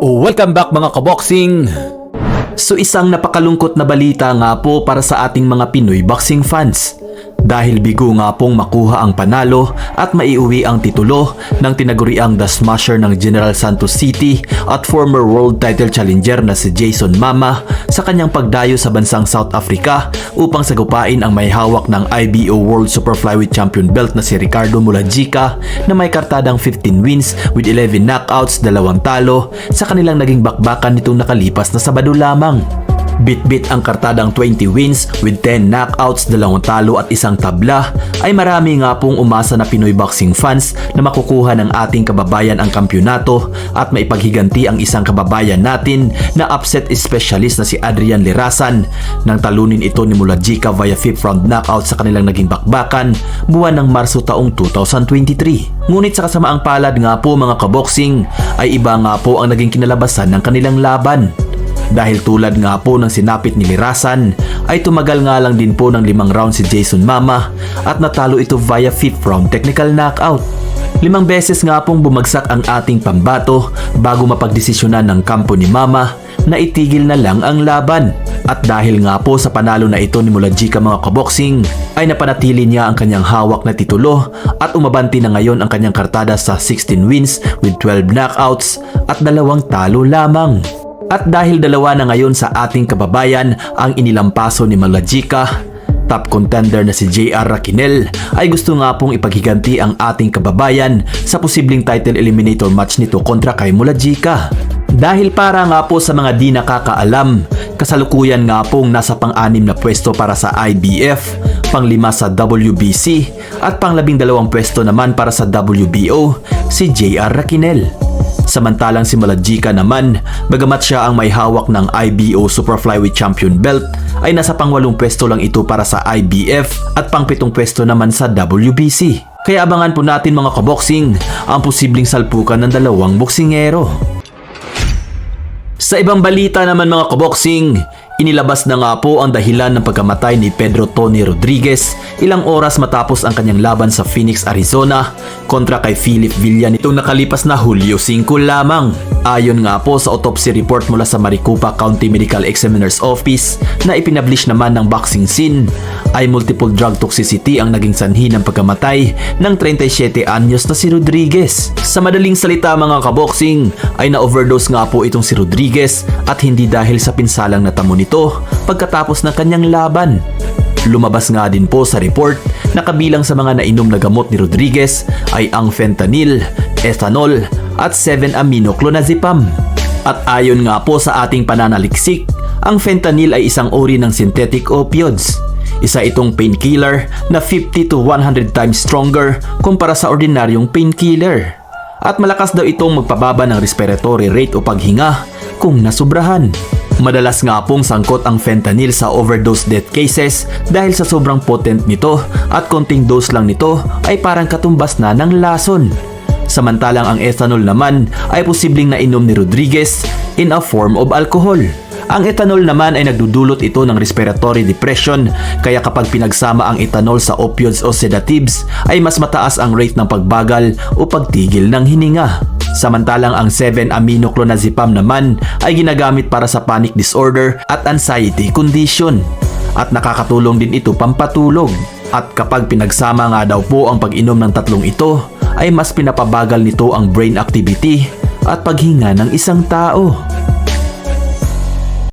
Welcome back mga kaboxing! So isang napakalungkot na balita nga po para sa ating mga Pinoy boxing fans. Dahil bigo nga pong makuha ang panalo at maiuwi ang titulo ng tinaguriang The Smasher ng General Santos City at former world title challenger na si Jason Mama sa kanyang pagdayo sa bansang South Africa upang sagupain ang may hawak ng IBO World Super Flyweight Champion belt na si Ricardo Mulajica na may kartadang 15 wins with 11 knockouts, dalawang talo sa kanilang naging bakbakan nitong nakalipas na Sabado lamang. Bit-bit ang kartadang 20 wins with 10 knockouts, dalawang talo at isang tabla ay marami nga pong umasa na Pinoy boxing fans na makukuha ng ating kababayan ang kampyonato at maipaghiganti ang isang kababayan natin na upset specialist na si Adrian Lirasan nang talunin ito ni Mulajica via 5th round knockout sa kanilang naging bakbakan buwan ng Marso taong 2023. Ngunit sa kasamaang palad nga po mga kaboxing ay iba nga po ang naging kinalabasan ng kanilang laban. Dahil tulad nga po ng sinapit ni Lirasan, ay tumagal nga lang din po ng limang round si Jason Mama at natalo ito via 5th round technical knockout. Limang beses nga pong bumagsak ang ating pambato bago mapagdesisyonan ng kampo ni Mama na itigil na lang ang laban. At dahil nga po sa panalo na ito ni Mulajica mga kaboxing, ay napanatili niya ang kanyang hawak na titulo at umabanti na ngayon ang kanyang kartada sa 16 wins with 12 knockouts at dalawang talo lamang. At dahil dalawa na ngayon sa ating kababayan ang inilampaso ni Malajika, top contender na si JR Raquinel ay gusto nga pong ipaghiganti ang ating kababayan sa posibleng title eliminator match nito kontra kay Mulajika. Dahil para nga po sa mga di nakakaalam, kasalukuyan nga pong nasa pang-anim na pwesto para sa IBF, panglima sa WBC at panglabing dalawang pwesto naman para sa WBO si JR Raquinel. Samantalang si Malajika naman, bagamat siya ang may hawak ng IBO Super Flyweight Champion belt, ay nasa pangwalong pwesto lang ito para sa IBF at pangpitong pwesto naman sa WBC. Kaya abangan po natin mga kaboxing ang posibleng salpukan ng dalawang boksingero. Sa ibang balita naman mga kaboxing, inilabas na nga po ang dahilan ng pagkamatay ni Pedro Tony Rodriguez ilang oras matapos ang kanyang laban sa Phoenix, Arizona kontra kay Philip Villa nitong nakalipas na Hulyo 5 lamang. Ayon nga po sa autopsy report mula sa Maricopa County Medical Examiner's Office na ipinablish naman ng boxing scene ay multiple drug toxicity ang naging sanhi ng pagkamatay ng 37 anyos na si Rodriguez. Sa madaling salita mga kaboxing ay na-overdose nga po itong si Rodriguez at hindi dahil sa pinsalang natamo nito pagkatapos ng kanyang laban. Lumabas nga din po sa report na kabilang sa mga nainom na gamot ni Rodriguez ay ang fentanyl, ethanol at 7-aminoclonazepam. At ayon nga po sa ating pananaliksik, ang fentanyl ay isang uri ng synthetic opioids. Isa itong painkiller na 50 to 100 times stronger kumpara sa ordinaryong painkiller. At malakas daw itong magpababa ng respiratory rate o paghinga kung nasubrahan. Madalas nga pong sangkot ang fentanyl sa overdose death cases dahil sa sobrang potent nito at konting dose lang nito ay parang katumbas na ng lason. Samantalang ang ethanol naman ay posibleng nainom ni Rodriguez in a form of alcohol. Ang ethanol naman ay nagdudulot ito ng respiratory depression kaya kapag pinagsama ang ethanol sa opioids o sedatives ay mas mataas ang rate ng pagbagal o pagtigil ng hininga. Samantalang ang 7-aminoclonazepam naman ay ginagamit para sa panic disorder at anxiety condition. At nakakatulong din ito pampatulog. At kapag pinagsama nga daw po ang pag-inom ng tatlong ito, ay mas pinapabagal nito ang brain activity at paghinga ng isang tao.